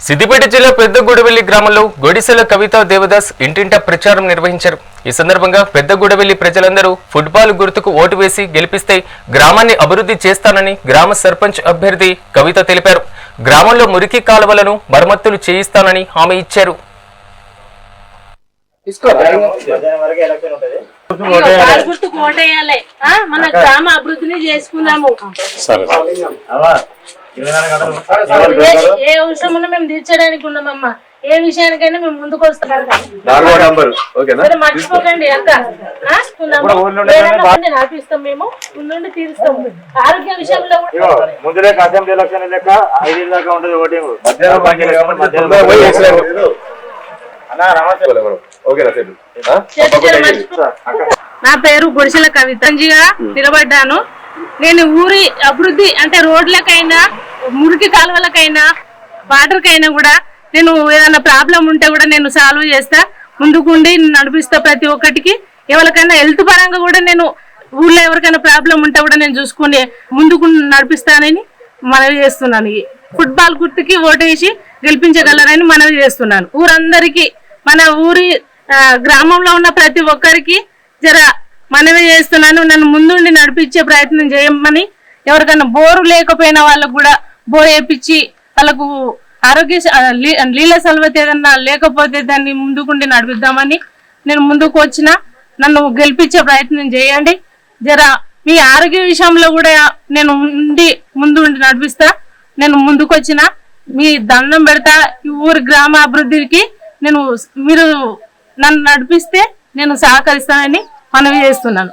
సిద్దిపేట జిల్లా పెద్ద గుడవెల్లి గ్రామంలో గొడిసెల కవిత దేవదాస్ ఇంటింటా ప్రచారం నిర్వహించారు. ఈ సందర్భంగా పెద్ద గుడవెల్లి ప్రజలందరూ ఫుట్బాల్ గుర్తుకు ఓటు వేసి గెలిపిస్తే గ్రామాన్ని అభివృద్ధి చేస్తానని గ్రామ సర్పంచ్ అభ్యర్థి కవిత తెలిపారు. గ్రామంలో మురికి కాలువలను మరమ్మతులు చేయిస్తానని హామీ ఇచ్చారు. మధ్యాహ్నం వరకు ఎలక్షన్ ఉంటది పాలు గుర్తుకు ఓటేయాలి ఆ? మన గ్రామ అభివృద్ధిని చేసుకుందాము. ఏ- అవసరం ఉన్నా మేము తీర్చడానికి ఉన్నామమ్మా. ఏ విషయానికైనా మేము ముందుకు వస్తాం నాలుగో నంబర్. ఓకేనా? సరే మర్చిపోకండి అక్క. ఆ? ఉన్నాము. ఇప్పుడు ఊళ్ళో ఉండే ఏదైనా ఉంటే రాపిస్తాం మేము. ఉండి తీరుస్తాము ఆరోగ్య విషయంలో ముందు లెక్క అసెంబ్లీ ఎలక్షన్ లెక్క ఐదు దాకా ఉంటది ఓటింగ్. నా పేరు గుడిసెల కవితంజిగా నిలబడ్డాను. నేను ఊరి అభివృద్ధి అంటే రోడ్లకైనా మురికి కాలువలకైనా వాటర్కైనా కూడా నేను ఏదైనా ప్రాబ్లం ఉంటే కూడా నేను సాల్వ్ చేస్తా. ముందుకుండి నడిపిస్తా ప్రతి ఒక్కటికి. ఎవరికైనా హెల్త్ పరంగా కూడా నేను ఊళ్ళో ఎవరికైనా ప్రాబ్లం ఉంటే కూడా నేను చూసుకుని ముందుకు నడిపిస్తానని మనవి చేస్తున్నాను. ఈ ఫుట్బాల్ గుర్తుకి ఓటేసి గెలిపించగలరని మనవి చేస్తున్నాను. ఊరందరికీ మన ఊరి గ్రామంలో ఉన్న ప్రతి ఒక్కరికి జర మనవి చేస్తున్నాను. నన్ను ముందుండి నడిపించే ప్రయత్నం చేయమని ఎవరికైనా బోరు లేకపోయిన వాళ్ళకు కూడా బోయేపించి వేయించి వాళ్ళకు ఆరోగ్య లీల నీళ్ళ సలవత ఏదన్నా లేకపోతే దాన్ని ముందుకుండి నడిపిద్దామని నేను ముందుకు వచ్చిన నన్ను గెలిపించే ప్రయత్నం చేయండి. జర మీ ఆరోగ్య విషయంలో కూడా నేను ఉండి ముందు ఉండి నడిపిస్తా. నేను ముందుకు వచ్చిన మీ దండం పెడతా. ఈ ఊరి గ్రామ అభివృద్ధికి నేను మీరు నన్ను నడిపిస్తే నేను సహకరిస్తానని మనవి చేస్తున్నాను.